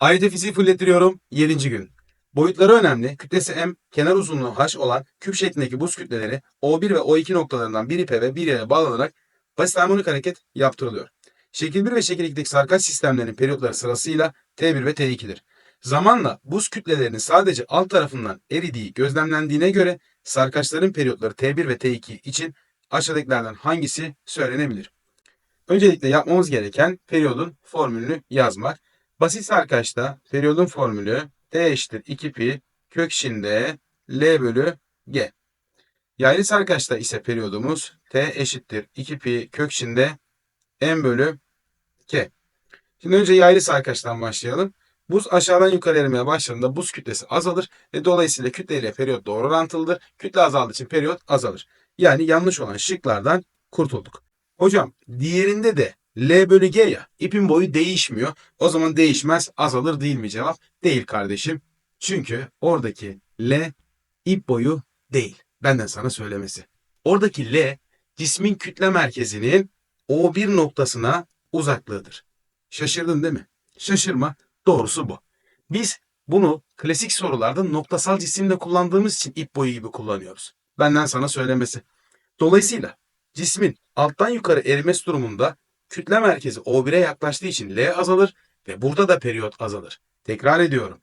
AYT fiziği fullettiriyorum 7. gün. Boyutları önemli. Kütlesi m, kenar uzunluğu h olan küp şeklindeki buz kütleleri O1 ve O2 noktalarından bir ipe ve bir yere bağlanarak basit harmonik hareket yaptırılıyor. Şekil 1 ve şekil 2'deki sarkaç sistemlerinin periyotları sırasıyla T1 ve T2'dir. Zamanla buz kütlelerinin sadece alt tarafından eridiği gözlemlendiğine göre sarkaçların periyotları T1 ve T2 için aşağıdakilerden hangisi söylenebilir? Öncelikle yapmamız gereken periyodun formülünü yazmak. Basit sarkaçta periyodun formülü T eşittir 2 pi kök içinde L bölü G. Yaylı sarkaçta ise periyodumuz T eşittir 2 pi kök içinde M bölü K. Şimdi önce yaylı sarkaçtan başlayalım. Buz aşağıdan yukarı erimeye başladığında buz kütlesi azalır ve dolayısıyla kütle ile periyot doğru orantılıdır. Kütle azaldığı için periyot azalır. Yani yanlış olan şıklardan kurtulduk. Hocam diğerinde de L bölü G ya ipin boyu değişmiyor. O zaman değişmez azalır değil mi cevap? Değil kardeşim. Çünkü oradaki L ip boyu değil. Benden sana söylemesi. Oradaki L cismin kütle merkezinin O1 noktasına uzaklığıdır. Şaşırdın değil mi? Şaşırma. Doğrusu bu. Biz bunu klasik sorularda noktasal cisimde kullandığımız için ip boyu gibi kullanıyoruz. Benden sana söylemesi. Dolayısıyla cismin alttan yukarı erimesi durumunda kütle merkezi O1'e yaklaştığı için L azalır ve burada da periyot azalır. Tekrar ediyorum.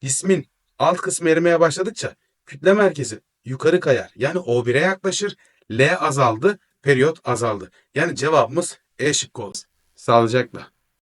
Cismin alt kısmı erimeye başladıkça kütle merkezi yukarı kayar. Yani O1'e yaklaşır. L azaldı, periyot azaldı. Yani cevabımız E şıkkı olsun. Sağlıcakla.